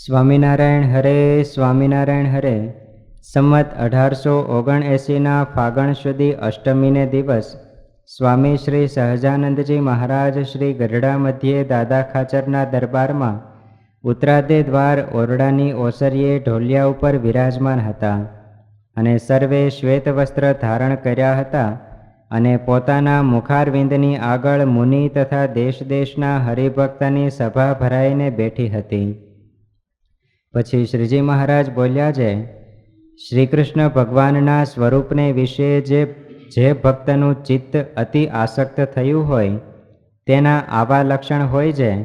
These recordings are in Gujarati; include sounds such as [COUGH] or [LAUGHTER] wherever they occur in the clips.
સ્વામિનારાયણ હરે સ્વામિનારાયણ હરે. સંમત અઢારસો ઓગણએંસીના ફાગણ સુધી અષ્ટમીને દિવસ સ્વામી શ્રી સહજાનંદજી મહારાજ શ્રી ગઢડા મધ્યે દાદા ખાચરના દરબારમાં ઉત્તરાદે દ્વાર ઓરડાની ઓસરીએ ઢોલિયા ઉપર વિરાજમાન હતા અને સર્વે શ્વેત વસ્ત્ર ધારણ કર્યા હતા અને પોતાના મુખારવિંદની આગળ મુનિ તથા દેશ દેશના હરિભક્તની સભા ભરાઈને બેઠી હતી. પછી શ્રીજી મહારાજ બોલ્યા છે શ્રી કૃષ્ણ ભગવાનના સ્વરૂપને વિશે જે જે ભક્તનું ચિત્ત અતિ આસક્ત થયું હોય, તેના આવા લક્ષણ હોય છે.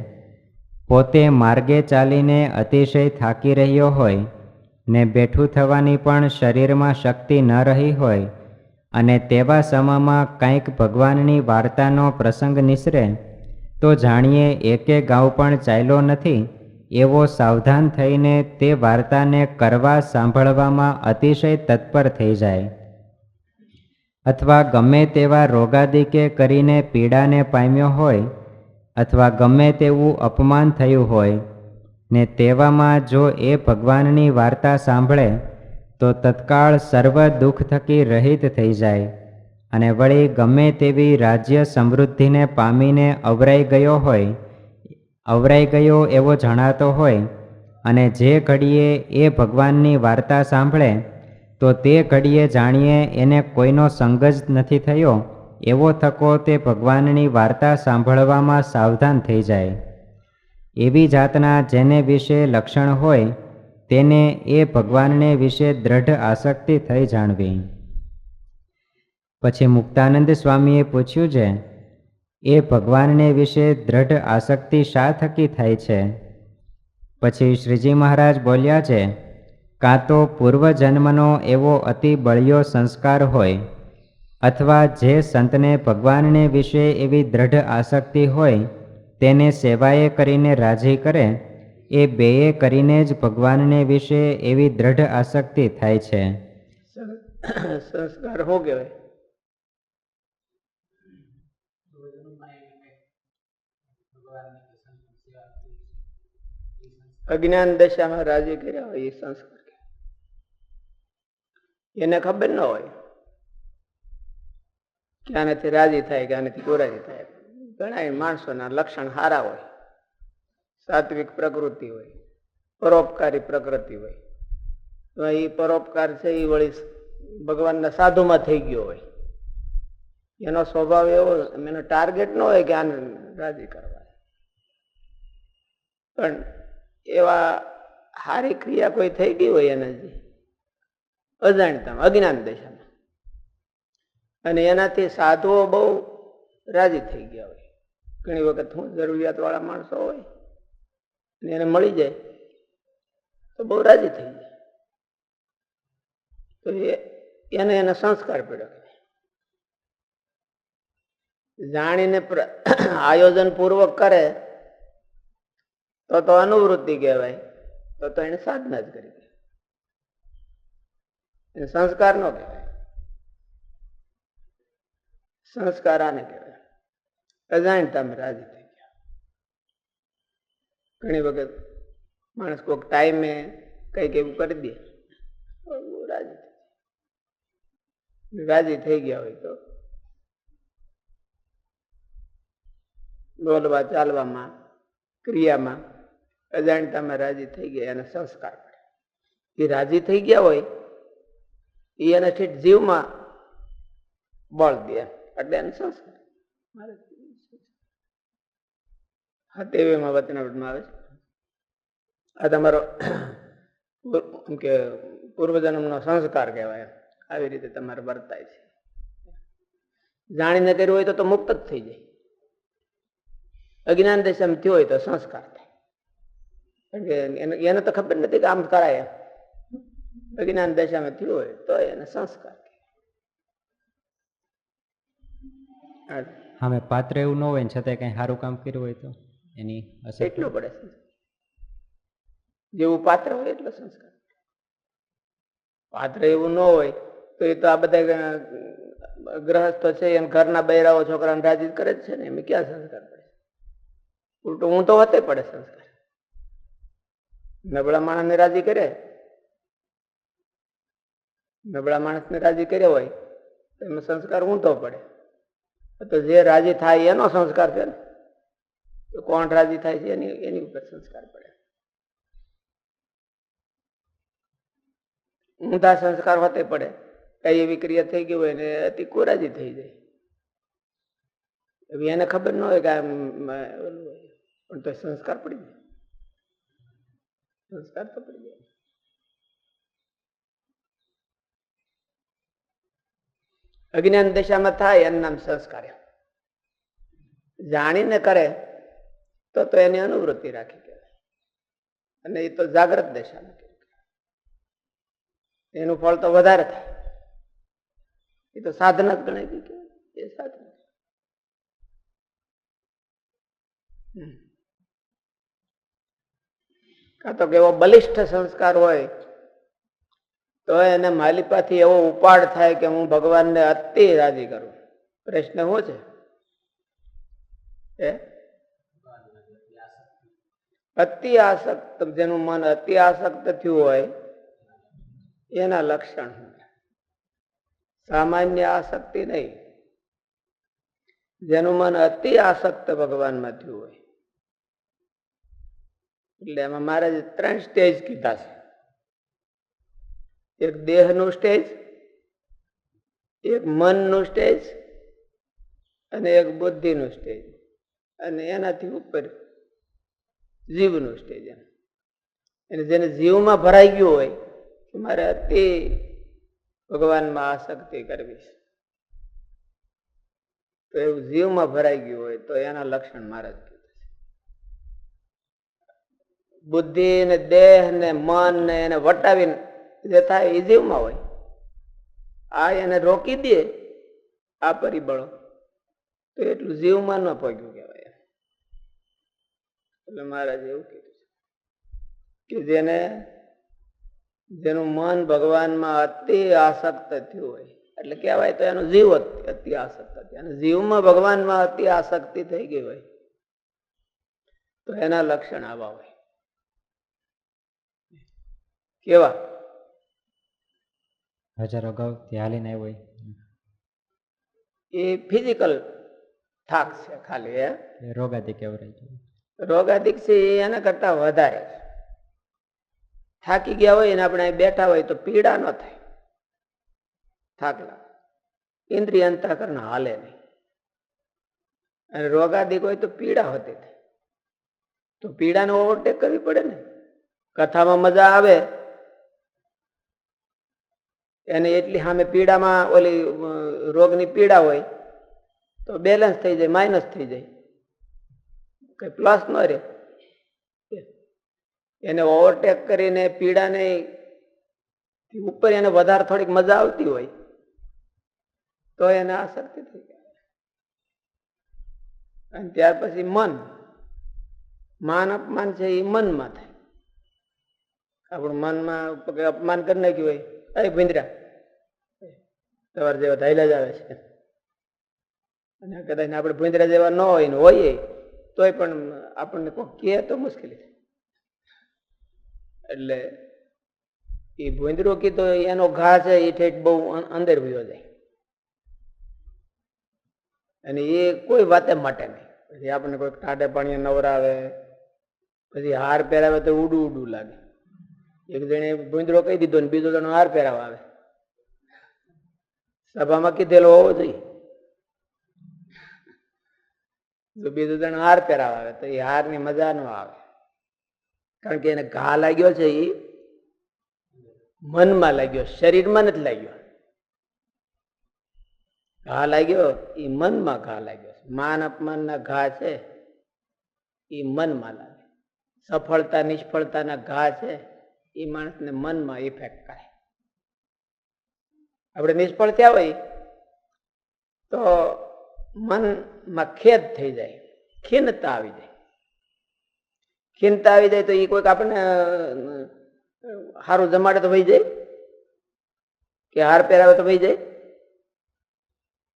પોતે માર્ગે ચાલીને અતિશય થાકી રહ્યો હોય, ને બેઠું થવાની પણ શરીરમાં શક્તિ ન રહી હોય, અને તેવા સમયમાં કંઈક ભગવાનની વાર્તાનો પ્રસંગ નિસરે, તો જાણીએ એકે ગાઉ પણ ચાલ્યો નથી. એવો સાવધાન થઈને તે વાર્તાને કરવા સાંભળવામાં અતિશય તત્પર થઈ જાય. અથવા ગમે તેવા રોગાદિકે કરીને પીડાને પામ્યો હોય, અથવા ગમે તેવું અપમાન થયું હોય, ને તેવામાં જો એ ભગવાનની વાર્તા સાંભળે, તો તત્કાળ સર્વ દુઃખ થકી રહિત થઈ જાય અને વળી ગમે તેવી રાજ્ય સમૃદ્ધિને પામીને અવરાઈ ગયો હોય અવરાઈ ગયો એવો જણાતો હોય અને જે ઘડીએ એ ભગવાનની વાર્તા સાંભળે, તો તે ઘડીએ જાણીએ એને કોઈનો સંગ જ નથી થયો, એવો થકો તે ભગવાનની વાર્તા સાંભળવામાં સાવધાન થઈ જાય. એવી જાતના જેને વિશે લક્ષણ હોય, તેને એ ભગવાનને વિશે દ્રઢ આસક્તિ થઈ જાણવી. પછી મુક્તાનંદ સ્વામીએ પૂછ્યું છે એ ભગવાનને વિશે દ્રઢ આસક્તિ શા થકી થાય છે? પછી શ્રીજી મહારાજ બોલ્યા છે, કાં તો પૂર્વજન્મનો એવો અતિ બળિયો સંસ્કાર હોય, અથવા જે સંતને ભગવાનને વિશે એવી દ્રઢ આસક્તિ હોય, તેને સેવાએ કરીને રાજી કરે, એ બેએ કરીને જ ભગવાનને વિશે એવી દ્રઢ આસક્તિ થાય છે. સંસ્કાર હો કહેવાય? અજ્ઞાન દશામાં રાજી કર્યા હોય એ સંસ્કાર એને ખબર ન હોય કે રાજી થાય કે આનાથી ગોરાજી થાય. ઘણા માણસોના લક્ષણ સારા હોય. સાત્વિક પ્રકૃતિ હોય, પરોપકારી પ્રકૃતિ હોય. તો એ પરોપકાર છે એ વળી ભગવાનના સાધુમાં થઈ ગયો હોય. એનો સ્વભાવ એવો, એનો ટાર્ગેટ ન હોય કે આને રાજી કરવા પણ એવા સારી ક્રિયા કોઈ થઈ ગઈ હોય એનાથી? અજાણતા અજ્ઞાન દશામાં. અને એનાથી સાધુઓ બહુ રાજી થઈ ગયા હોય. ઘણી વખત હું જરૂરિયાત વાળા માણસો હોય, અને એને મળી જાય, તો બહુ રાજી થઈ જાય. તો એને એને સંસ્કાર પડ્યો. જાણીને આયોજન પૂર્વક કરે, તો તો અનુવૃત્તિ કહેવાય, તો તો એને સાધના જ કરી એને સંસ્કાર નો કહેવાય. સંસ્કાર આને કહેવાય. અજાણતામાં રાજી થઈ ગયા. ઘણી વખત માણસ કોઈક ટાઈમે કંઈક એવું કરી દે. રાજી થઈ. રાજી થઈ ગયા હોય તો બોલવા ચાલવામાં ક્રિયામાં અજાણતામાં રાજી થઈ ગયા એને સંસ્કાર પડે એ રાજી થઈ ગયા હોય એ એને ઠીક જીવમાં બળ દે એટલે એને સંસ્કાર. હા તેવીમાં વચનાવટમાં આવે છે. આ તમારો કે પૂર્વજન્મનો સંસ્કાર કહેવાય. આવી રીતે તમારે વર્તાય છે. જાણીને કર્યું હોય તો તો મુક્ત જ થઈ જાય. અજ્ઞાન દશામાં થયો હોય તો સંસ્કાર થાય. એને એને તો ખબર નથી કે આમ કરાય અજ્ઞાન દશામાં થયું હોય તો એને સંસ્કાર હા સામે પાત્ર એવું ન હોય ને છતાં કંઈ સારું કામ કર્યું હોય તો એની અસર એટલું પડે છે. જેવું પાત્ર હોય એટલો સંસ્કાર. પાત્ર એવું ન હોય તો એ તો આ બધા ગ્રહસ્થ છે એમ ઘરના બૈરાઓ છોકરાને રાજી કરે જ છે ને. એમ ક્યાં સંસ્કાર ઉલટું ઊંધો હતે પડે સંસ્કાર નબળા માણસને રાજી કરે. નબળા માણસને રાજી કર્યો હોય, તો એમાં સંસ્કાર ઊંધો પડે. તો જે રાજી થાય એનો સંસ્કાર છે ને, તો કોણ રાજી થાય છે? એની એની ઉપર સંસ્કાર પડે. ઊંધા સંસ્કાર હોતે પડે. કઈ એવી ક્રિયા થઈ ગઈ હોય ને, અતિ કોરાજી થઈ જાય. એને ખબર ન હોય કે આમ ઓલું હોય. પણ તો સંસ્કાર પડી જાય સંસ્કાર તો પડી જાય અજ્ઞાન દશામાં થાય એનું નામ સંસ્કાર જાણીને કરે તો તો એની અનુવૃત્તિ રાખી કહેવાય અને એ તો જાગ્રત દશામાં. એનું ફળ તો વધારે થાય એ તો સાધન જ ગણાય કે કહેવાય. એ સાધન હમ. કાં તો કેવો બલિષ્ઠ સંસ્કાર હોય. તો એને માલિપાથી એવો ઉપાડ થાય કે હું ભગવાનને અતિ રાજી કરું. પ્રશ્ન શું છે? એ અતિ આસક્ત, જેનું મન અતિ આસક્ત થયું હોય, એના લક્ષણ સામાન્ય આસક્તિ નહીં. જેનું મન અતિ આસક્ત ભગવાનમાં થયું હોય. એટલે એમાં મહારાજે ત્રણ સ્ટેજ કીધા છે. એક દેહનું સ્ટેજ એક મનનું સ્ટેજ અને એક બુદ્ધિનું સ્ટેજ અને એનાથી ઉપર જીવનું સ્ટેજ એમ. અને જેને જીવમાં ભરાઈ ગયું હોય કે મારે અતિ ભગવાનમાં આસક્તિ કરવી છે. તો એવું જીવમાં ભરાઈ ગયું હોય, તો એના લક્ષણ મહારાજ બુદ્ધિ ને દેહ ને મન ને એને વટાવીને જે થાય એ જીવમાં હોય. આ એને રોકી દે આ પરિબળો. તો એટલું જીવમાં ન પગ્યું કહેવાય. એટલે મહારાજે એવું કીધું છે કે જેને, જેનું મન ભગવાનમાં અતિ આસક્ત થયું હોય, એટલે કહેવાય તો એનું જીવ અતિ- આસક્ત થયું. અને જીવમાં ભગવાનમાં અતિ આસક્તિ થઈ ગઈ હોય, તો એના લક્ષણ આવા હોય. કેવા? હજાર અગાઉ હાલીને આવ્યો હોય એ ફિઝિકલ થાક છે ખાલી એ રોગાથી કેવરાય છે. રોગાધિક છે એના કરતા વધારે છે. થાકી ગયા હોય અને આપણે બેઠા હોય તો પીડા ન થાય. થાકલા. ઇન્દ્રિય અંતઃકરણ હાલે નહીં. અને રોગાધિક હોય તો પીડા હોતી થાય. તો પીડાને ઓવરટેક કરવી પડે ને? કથામાં મજા આવે. એને એટલી સામે પીડામાં ઓલી રોગની પીડા હોય, તો બેલેન્સ થઈ જાય માઇનસ થઈ જાય. કઈ પ્લસ ન રહે. એને ઓવરટેક કરીને પીડાને ઉપર એને વધારે થોડીક મજા આવતી હોય, તો એને આસક્તિ થઈ જાય. અને ત્યાર પછી મન. માન અપમાન છે એ મનમાં થાય. આપણું મનમાં અપમાન કરી નાખ્યું હોય અરે ભીંદરા. સવાર જેવા ધાયલા જ આવે છે. અને કદાચ આપણે ભૂંદરા જેવા ન હોય ને હોઈએ, તોય પણ આપણને કોઈ કહે તો મુશ્કેલી થાય. એટલે એ ભૂંદરો કીધો, એનો ઘા છે એ ઠેઠ બહુ અંદર વયો જાય. અને એ કોઈ વાતે માટે નહીં. પછી આપણને કોઈ ટાટે પાણીએ નવરાવે, પછી હાર પહેરાવે તો ઉડું ઉડું લાગે. એક જણે ભૂંદરો કહી દીધો ને બીજો જણો હાર પહેરાવા આવે. સભામાં કીધેલો હોવો જોઈએ. બીજું જણ હાર પહેરાવા આવે તો એ હારની મજા ન આવે. કારણ કે એને ઘા લાગ્યો છે એ મનમાં લાગ્યો, શરીરમાં નથી લાગ્યો. ઘા લાગ્યો એ મનમાં ઘા લાગ્યો માન અપમાનના ઘા છે એ મનમાં લાગે. સફળતા, નિષ્ફળતાના ઘા છે એ માણસને મનમાં ઇફેક્ટ કરે આપણે નિષ્ફળ થયા હોય તો મનમાં ખેદ થઈ જાય ખીનતા આવી જાય. ખીનતા આવી જાય તો એ કોઈક આપણને હારું જમાડે તો વહી જાય કે હાર પહેરાવે તો વહી જાય?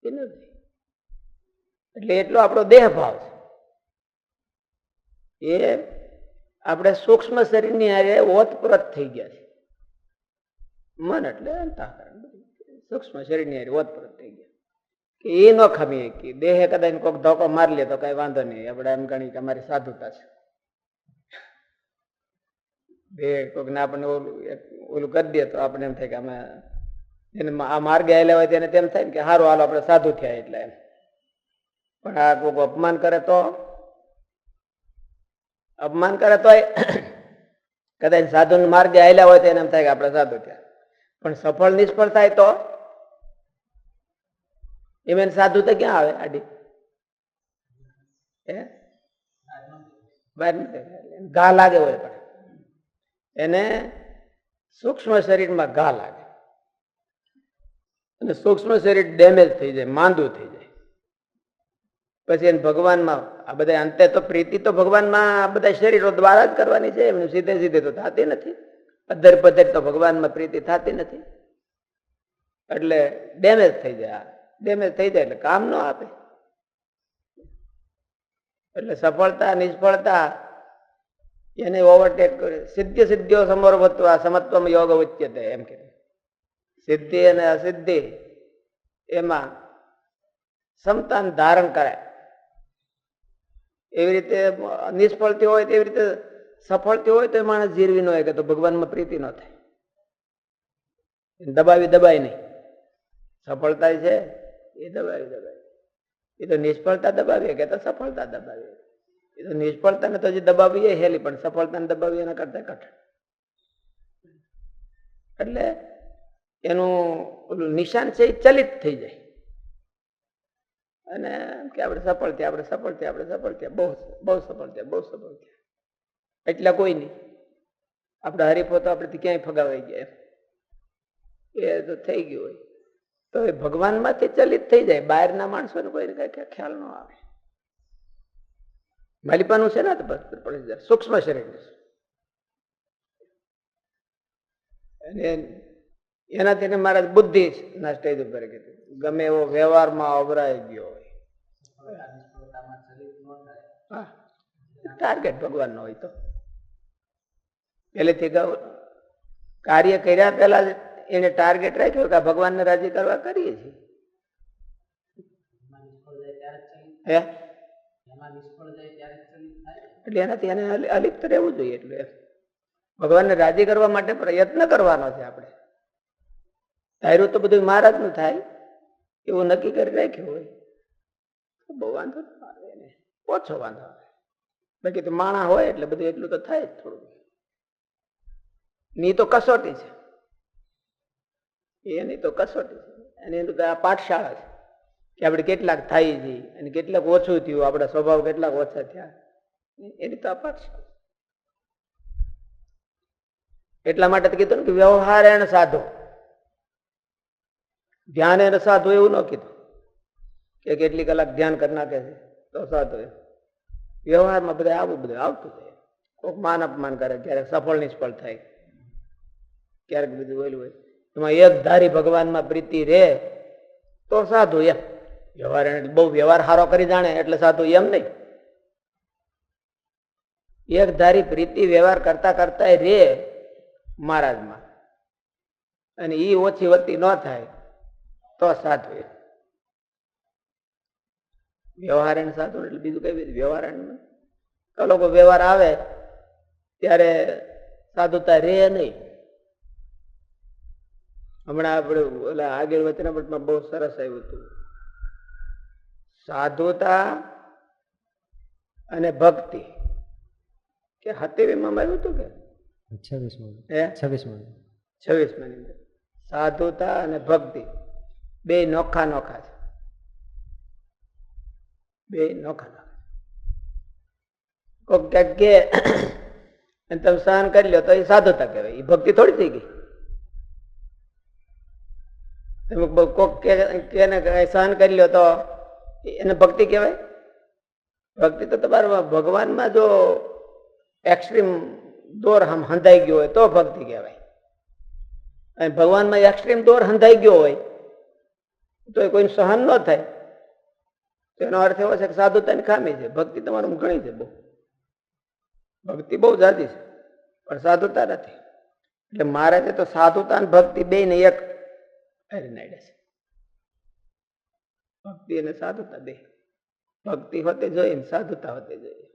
એ નથી. એટલે એટલો આપણો દેહ ભાવ છે. એ આપણે સૂક્ષ્મ શરીરની હારે ઓતપ્રોત થઈ ગયા છે. મન એટલે સૂક્ષ્મ શરીરની હારે ઓતપ્રોત થઈ ગયા. કે એ ન ખમી કે દેહે કદાચ કોઈક ધોકો મારી લે તો કઈ વાંધો નહીં. આપણે એમ ગણી કે અમારી સાધુતા છે. દેહ કોઈક ને આપણને ઓલું ઓલું કરી દે તો આપણે એમ થાય કે અમે એને આ માર્ગે આવેલા હોય તેને તેમ થાય ને કે સારું હાલો, આપણે સાધુ થયા એટલે એમ. પણ આ કોઈક અપમાન કરે તો અપમાન કરે તો [COUGHS] કદાચ સાધુ માર્ગે આવેલા હોય તો એને એમ થાય કે આપણે સાધુ થયા. પણ સફળ નિષ્ફળ થાય તો? એમ સાધુ તો ક્યાં આવે? આડી? ઘા લાગે હોય પણ. એને સૂક્ષ્મ શરીરમાં ઘા લાગે. અને સૂક્ષ્મ શરીર ડેમેજ થઈ જાય, માંદું થઈ જાય. પછી એને ભગવાનમાં આ બધા અંતે તો પ્રીતિ તો ભગવાનમાં આ બધા શરીરો દ્વારા જ કરવાની છે, એમને સીધે સીધે તો થતી નથી. અધર પધર તો ભગવાનમાં પ્રીતિ થતી નથી. એટલે ડેમેજ થઈ જાય ડેમેજ થઈ જાય એટલે કામ ન આપે. એટલે સફળતા, નિષ્ફળતા એને ઓવરટેક કરે. સિદ્ધિ સિદ્ધિઓ સમોરભત્વ સમત્વમ યોગ ઉચ્યતે એમ કે. સિદ્ધિ અને અસિદ્ધિ એમાં સમતાન ધારણ કરાય. એવી રીતે નિષ્ફળતી હોય તેવી રીતે સફળતી હોય તો એ માણસ જીરવી ન હોય કે તો ભગવાનમાં પ્રીતિ ન થાય. દબાવી દબાય નહીં. સફળતા છે, એ દબાવી દબાવી એ તો નિષ્ફળતા દબાવીએ કે તો સફળતા દબાવીએ. એ તો નિષ્ફળતાને તો હજી દબાવીએ હેલી, પણ સફળતાને દબાવીએ એના કરતા કઠણ. એટલે એનું ઓલું નિશાન છે એ ચલિત થઈ જાય. અને કે આપણે સફળ થયા આપણે સફળ થયા આપણે સફળ થયા બહુ બહુ સફળ થયા બહુ સફળ થયા એટલા કોઈ નહીં. આપણે હરીફો તો આપણેથી ક્યાંય ફગાવાઈ ગયા એ તો થઈ ગયું હોય. તો એ ભગવાનમાંથી ચલિત થઈ જાય. બહારના માણસોને કોઈને કઈ ખ્યાલ ન આવે. માલિપાનું છે ને તો બસ પડી જાય સૂક્ષ્મ શરીર અને એનાથી એને મારા બુદ્ધિ ના સ્ટેજ ઉપર કીધું ગમે એવો વ્યવહારમાં અવરાઈ ગયો હોય. ટાર્ગેટ ભગવાન નો હોય તો. પહેલેથી કહું, કાર્ય કર્યા પહેલા એને ટાર્ગેટ રાખ્યો કે ભગવાનને રાજી કરવા કરીએ છીએ. હે? એટલે એનાથી એને અલિ- અલિપ્ત રહેવું જોઈએ એટલે. ભગવાનને રાજી કરવા માટે પ્રયત્ન કરવાનો છે આપણે. ધાર્યું તો બધું મહારાજનું થાય, એવું નક્કી કરી રાખ્યું હોય. બહુ વાંધો એને. ઓછો વાંધો આવે. બાકી તો માણા હોય એટલે બધું એટલું તો થાય જ થોડું. ની તો કસોટી છે. એની તો કસોટી છે. અને એનું તો પાઠશાળા છે. કે આપણે કેટલાક થાય છે અને કેટલાક ઓછું થયું, આપણા સ્વભાવ કેટલાક ઓછા થયા. એની તો પાઠશાળા એટલા માટે કીધું ને કે વ્યવહાર એને સાધો. ધ્યાન એને સાધુ એવું ન કીધું. કે કેટલી કલાક ધ્યાન કરી નાખે છે, તો સાધુ વ્યવહારમાં બધા આવું બધું આવતું હોય. કોઈક માન અપમાન કરે, ક્યારેક સફળ નિષ્ફળ થાય. ક્યારેક બધું ઓલું હોય. એમાં એક ધારી ભગવાનમાં પ્રીતિ રે, તો સાધુ એમ. વ્યવહાર એને બહુ વ્યવહાર સારો કરી જાણે, એટલે સાધુ એમ નહીં. એક ધારી પ્રીતિ વ્યવહાર કરતા કરતા રે, મહારાજમાં. અને એ ઓછી વતી ન થાય. તો સાધુ એમ વ્યવહાર એને સાધુ એટલે બીજું કઈ બીજું લોકો વ્યવહાર આવે ત્યારે સાધુતા રે નહીં. હમણાં આપણે એટલે આગળ વચનામૃતમાં બહુ સરસ આવ્યું હતું. સાધુતા અને ભક્તિ. કે હતીવીમાં આવ્યું હતું કે? છવ્વીસમાં. છવ્વીસમાં. છવ્વીસમાં. સાધુતા અને ભક્તિ. બે નોખા નોખા છે. બે નોખા નોખા કે [CLEARS THROAT] તમે સહન કરી લો તો એ સાધુતા કહેવાય. એ ભક્તિ થોડી થઈ ગઈ. તમે કોક કે સહન કરી લો તો એને ભક્તિ કહેવાય? ભક્તિ તો તમારા ભગવાનમાં જો એક્સ્ટ્રીમ દોર હમ હંધાઈ ગયો હોય તો ભક્તિ કહેવાય. અને ભગવાનમાં એક્સ્ટ્રીમ દોર હંધાઈ ગયો હોય તો એ કોઈને સહન ન થાય. એનો અર્થ એવો છે કે સાધુતાની ખામી છે, ભક્તિ તમારું ઘણી છે બહુ. ભક્તિ બહુ જાતી છે, પણ સાધુતા નથી. એટલે મહારાજે તો સાધુતા અને ભક્તિ બે ને એક કરી નાખ્યા છે. ભક્તિ અને સાધુતા બે. ભક્તિ હોતે જોઈએ સાધુતા હોતે જોઈએ.